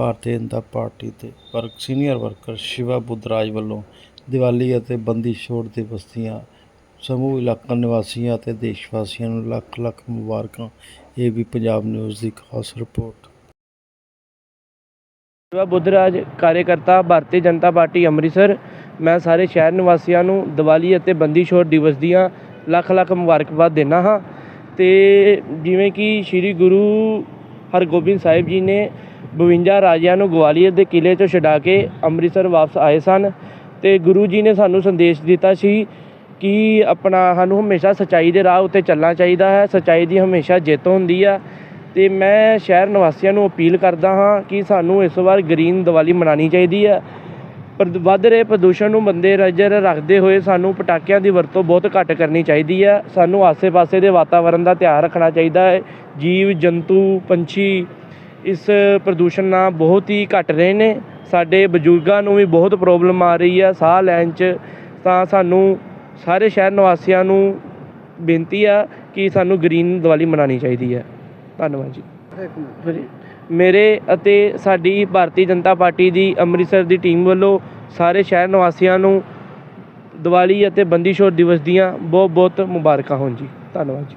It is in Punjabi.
ਭਾਰਤੀ ਜਨਤਾ ਪਾਰਟੀ ਦੇ work senior worker Shiva Budhraj ਵੱਲੋਂ ਦੀਵਾਲੀ ਅਤੇ ਬੰਦੀ ਛੋੜ ਦਿਵਸ ਦੀਆਂ ਸਮੂਹ ਇਲਾਕਾ ਨਿਵਾਸੀਆਂ ਅਤੇ ਦੇਸ਼ ਵਾਸੀਆਂ ਨੂੰ ਲੱਖ ਲੱਖ ਮੁਬਾਰਕਾਂ। ਇਹ ਵੀ ਪੰਜਾਬ ਨਿਊਜ਼ ਦੀ ਖਾਸ ਰਿਪੋਰਟ। ਸ਼ਿਵਾ ਬੁੱਧਰਾਜ ਕਾਰਜਕਰਤਾ ਭਾਰਤੀ ਜਨਤਾ ਪਾਰਟੀ ਅੰਮ੍ਰਿਤਸਰ। ਮੈਂ ਸਾਰੇ ਸ਼ਹਿਰ ਨਿਵਾਸੀਆਂ ਨੂੰ ਦੀਵਾਲੀ ਅਤੇ ਬੰਦੀ ਛੋੜ ਦਿਵਸ ਦੀਆਂ ਲੱਖ ਲੱਖ ਮੁਬਾਰਕਬਾਦ ਦਿੰਦਾ ਹਾਂ। ਤੇ ਜਿਵੇਂ ਕਿ ਸ੍ਰੀ ਗੁਰੂ ਹਰਗੋਬਿੰਦ ਸਾਹਿਬ ਜੀ ਨੇ 52 ਰਾਜਿਆਂ ਨੂੰ ਗਵਾਲੀਅਰ ਦੇ ਕਿਲ੍ਹੇ 'ਚੋਂ ਛਡਾ ਕੇ ਅੰਮ੍ਰਿਤਸਰ ਵਾਪਸ ਆਏ ਸਨ ਅਤੇ ਗੁਰੂ ਜੀ ਨੇ ਸਾਨੂੰ ਸੰਦੇਸ਼ ਦਿੱਤਾ ਸੀ ਕਿ ਆਪਣਾ ਸਾਨੂੰ ਹਮੇਸ਼ਾ ਸੱਚਾਈ ਦੇ ਰਾਹ ਉੱਤੇ ਚੱਲਣਾ ਚਾਹੀਦਾ ਹੈ, ਸੱਚਾਈ ਦੀ ਹਮੇਸ਼ਾ ਜਿੱਤ ਹੁੰਦੀ ਆ ਅਤੇ ਮੈਂ ਸ਼ਹਿਰ ਨਿਵਾਸੀਆਂ ਨੂੰ ਅਪੀਲ ਕਰਦਾ ਹਾਂ ਕਿ ਸਾਨੂੰ ਇਸ ਵਾਰ ਗ੍ਰੀਨ ਦੀਵਾਲੀ ਮਨਾਉਣੀ ਚਾਹੀਦੀ ਹੈ ਵੱਧ ਰਹੇ ਪ੍ਰਦੂਸ਼ਣ ਨੂੰ ਮੱਦੇਨਜ਼ਰ ਰੱਖਦੇ ਹੋਏ ਸਾਨੂੰ ਪਟਾਕਿਆਂ ਦੀ ਵਰਤੋਂ ਬਹੁਤ ਘੱਟ ਕਰਨੀ ਚਾਹੀਦੀ ਹੈ। ਸਾਨੂੰ ਆਸੇ-ਪਾਸੇ ਦੇ ਵਾਤਾਵਰਨ ਦਾ ਧਿਆਨ ਰੱਖਣਾ ਚਾਹੀਦਾ ਹੈ। ਜੀਵ, ਜੰਤੂ, ਪੰਛੀ ਇਸ ਪ੍ਰਦੂਸ਼ਣ ਨਾਲ ਬਹੁਤ ਹੀ ਘੱਟ ਰਹੇ ਨੇ। ਸਾਡੇ ਬਜ਼ੁਰਗਾਂ ਨੂੰ ਵੀ ਬਹੁਤ ਪ੍ਰੋਬਲਮ ਆ ਰਹੀ ਹੈ ਸਾਹ ਲੈਣ 'ਚ। ਤਾਂ ਸਾਨੂੰ ਸਾਰੇ ਸ਼ਹਿਰ ਨਿਵਾਸੀਆਂ ਨੂੰ ਬੇਨਤੀ ਆ ਕਿ ਸਾਨੂੰ ਗ੍ਰੀਨ ਦੀਵਾਲੀ ਮਨਾਉਣੀ ਚਾਹੀਦੀ ਹੈ। ਧੰਨਵਾਦ ਜੀ। ਮੇਰੇ ਅਤੇ ਸਾਡੀ ਭਾਰਤੀ ਜਨਤਾ ਪਾਰਟੀ ਦੀ ਅੰਮ੍ਰਿਤਸਰ ਦੀ ਟੀਮ ਵੱਲੋਂ ਸਾਰੇ ਸ਼ਹਿਰ ਨਿਵਾਸੀਆਂ ਨੂੰ ਦੀਵਾਲੀ ਅਤੇ ਬੰਦੀ ਛੋੜ ਦਿਵਸ ਦੀਆਂ ਬਹੁਤ ਬਹੁਤ ਮੁਬਾਰਕਾਂ ਹੋਣ ਜੀ। ਧੰਨਵਾਦ ਜੀ।